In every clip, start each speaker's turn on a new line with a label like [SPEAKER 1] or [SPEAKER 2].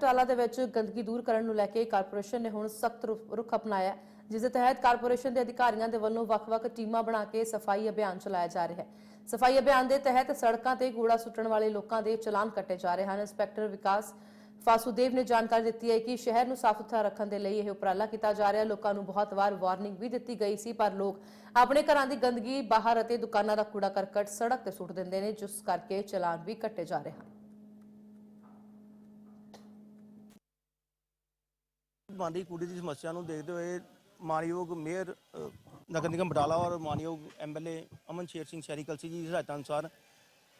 [SPEAKER 1] ਬਟਾਲਾ ਦੇ ਵਿੱਚ ਗੰਦਗੀ ਦੂਰ ਕਰਨ ਨੂੰ ਲੈ ਕੇ ਕਾਰਪੋਰੇਸ਼ਨ ਨੇ ਹੁਣ ਸਖਤ ਰੁਖ ਅਪਣਾਇਆ। ਜਿਸ ਦੇ ਤਹਿਤ ਕਾਰਪੋਰੇਸ਼ਨ ਦੇ ਅਧਿਕਾਰੀਆਂ ਦੇ ਵੱਲੋਂ ਵੱਖ-ਵੱਖ ਟੀਮਾਂ ਬਣਾ ਕੇ ਸਫ਼ਾਈ ਅਭਿਆਨ ਚਲਾਇਆ ਜਾ ਰਿਹਾ ਹੈ। ਸਫ਼ਾਈ ਅਭਿਆਨ ਦੇ ਤਹਿਤ ਸੜਕਾਂ ਤੇ ਕੂੜਾ ਸੁੱਟਣ ਵਾਲੇ ਲੋਕਾਂ ਦੇ ਚਲਾਨ ਕੱਟੇ ਜਾ ਰਹੇ ਹਨ। ਇੰਸਪੈਕਟਰ ਵਿਕਾਸ ਫਾਸੂਦੇਵ ਨੇ ਜਾਣਕਾਰੀ ਦਿੱਤੀ ਹੈ ਕਿ ਸ਼ਹਿਰ ਨੂੰ ਸਾਫ਼ ਸੁਥਰਾ ਰੱਖਣ ਦੇ ਲਈ ਇਹ ਉਪਰਾਲਾ ਕੀਤਾ ਜਾ ਰਿਹਾ। ਲੋਕਾਂ ਨੂੰ ਬਹੁਤ ਵਾਰ ਵਾਰਨਿੰਗ ਵੀ ਦਿੱਤੀ ਗਈ ਸੀ, ਪਰ ਲੋਕ ਆਪਣੇ ਘਰਾਂ ਦੀ ਗੰਦਗੀ, ਬਾਹਰ ਅਤੇ ਦੁਕਾਨਾਂ ਦਾ ਕੂੜਾ ਕਰਕਟ ਸੜਕ ਤੇ ਸੁੱਟ ਦਿੰਦੇ ਨੇ, ਜਿਸ ਕਰਕੇ ਚਲਾਨ ਵੀ ਕੱਟੇ ਜਾ ਰਹੇ ਹਨ।
[SPEAKER 2] ਬਣਦੀ ਕੂੜੇ ਦੀ ਸਮੱਸਿਆ ਨੂੰ ਦੇਖਦੇ ਹੋਏ ਮਾਨਯੋਗ ਮੇਅਰ ਅ, ਨਗਰ ਨਿਗਮ ਬਟਾਲਾ ਔਰ ਮਾਨਯੋਗ ਐਮਐਲਏ ਅਮਨ ਸ਼ੇਰ ਸਿੰਘ ਸ਼ਹਿਰੀ ਕਲਸੀ ਜੀ ਦੀ ਹਦਾਇਤਾਂ ਅਨੁਸਾਰ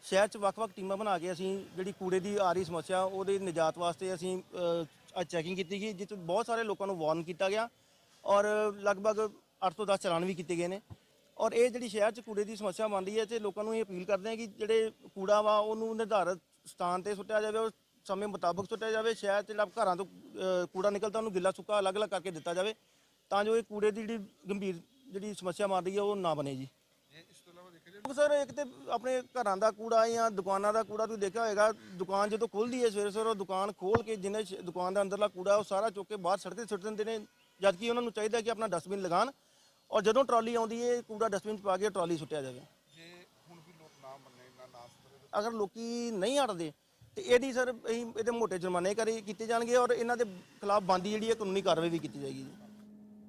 [SPEAKER 2] ਸ਼ਹਿਰ 'ਚ ਵੱਖ-ਵੱਖ ਟੀਮਾਂ ਬਣਾ ਕੇ ਅਸੀਂ ਜਿਹੜੀ ਕੂੜੇ ਦੀ ਆ ਰਹੀ ਸਮੱਸਿਆ ਉਹਦੇ ਨਿਜਾਤ ਵਾਸਤੇ ਅਸੀਂ ਅ, ਅੱਜ ਚੈਕਿੰਗ ਕੀਤੀ ਗਈ ਜਿਸ 'ਚ ਬਹੁਤ ਸਾਰੇ ਲੋਕਾਂ ਨੂੰ ਵਾਰਨ ਕੀਤਾ ਗਿਆ ਔਰ ਲਗਭਗ 8 ਤੋਂ 10 ਚਲਾਨ ਵੀ ਕੀਤੇ ਗਏ ਨੇ ਔਰ ਇਹ ਜਿਹੜੀ ਸ਼ਹਿਰ 'ਚ ਕੂੜੇ ਦੀ ਸਮੱਸਿਆ ਬਣ ਰਹੀ ਹੈ ਤੇ ਲੋਕਾਂ ਨੂੰ ਇਹ ਅਪੀਲ ਕਰਦੇ ਹਾਂ ਕਿ ਜਿਹੜੇ ਕੂੜਾ ਵਾ ਉਹਨੂੰ ਨਿਰਧਾਰਤ ਸਥਾਨ ਤੇ ਸੁੱਟਿਆ ਜਾਵੇ ਔਰ ਸਮੇਂ ਮੁਤਾਬਕ ਸੁੱਟਿਆ ਜਾਵੇ ਸ਼ਹਿਰ ਜਿਹੜਾ ਘਰਾਂ ਤੋਂ ਅ, ਕੂੜਾ ਨਿਕਲਦਾ ਉਹਨੂੰ ਗਿੱਲਾ ਸੁੱਕਾ ਅਲੱਗ-ਅਲੱਗ ਕਰਕੇ ਦਿੱਤਾ ਜਾਵੇ ਤਾਂ ਜੋ ਇਹ ਕੂੜੇ ਦੀ ਜਿਹੜੀ ਗੰਭੀਰ ਜਿਹੜੀ ਸਮੱਸਿਆ ਰਹੀ ਹੈ ਉਹ ਨਾ ਬਣੇ ਜੀ। ਸਰ ਇੱਕ ਤੇ ਆਪਣੇ ਘਰਾਂ ਦਾ ਕੂੜਾ ਜਾਂ ਦੁਕਾਨਾਂ ਦਾ ਕੂੜਾ ਤੁਸੀਂ ਦੇਖਿਆ ਹੋਏਗਾ ਦੁਕਾਨ ਜਦੋਂ ਖੁੱਲਦੀ ਹੈ ਸਵੇਰੇ ਸਵੇਰੇ ਉਹ ਦੁਕਾਨ ਖੋਲ ਕੇ ਜਿੰਨੇ ਸ਼- ਦੁਕਾਨ ਦਾ ਅੰਦਰਲਾ ਕੂੜਾ ਉਹ ਸਾਰਾ ਚੁੱਕ ਕੇ ਬਾਹਰ ਸੜਕ ਤੇ ਸੁੱਟ ਦਿੰਦੇ ਨੇ ਜਦ ਕਿ ਉਹਨਾਂ ਨੂੰ ਚਾਹੀਦਾ ਕਿ ਆਪਣਾ ਡਸਟਬਿਨ ਲਗਾਉਣ ਔਰ ਜਦੋਂ ਟਰਾਲੀ ਆਉਂਦੀ ਹੈ ਕੂੜਾ ਡਸਟਬਿਨ 'ਚ ਪਾ ਕੇ ਟਰਾਲੀ ਸੁੱਟਿਆ ਜਾਵੇ।
[SPEAKER 3] ਜੇ ਹੁਣ ਵੀ ਲੋਕ ਨਾ ਮੰਨੇ ਨਾ ਨਾ
[SPEAKER 2] ਅਗਰ ਲੋਕੀ ਨਹੀਂ ਹਟਦੇ ਤੇ ਇਹਦੀ ਸਰ ਅਸੀਂ ਇਹਦੇ ਮੋਟੇ ਜੁਰਮਾਨੇ ਕਰੇ ਕੀਤੇ ਜਾਣਗੇ ਔਰ ਇਹਨਾਂ ਦੇ ਖਿਲਾਫ ਬੰਦੀ ਜਿਹੜੀ ਹੈ ਕਾਨੂੰਨੀ ਕਾਰਵਾਈ ਵੀ ਕੀਤੀ ਜਾਏਗੀ ਜੀ।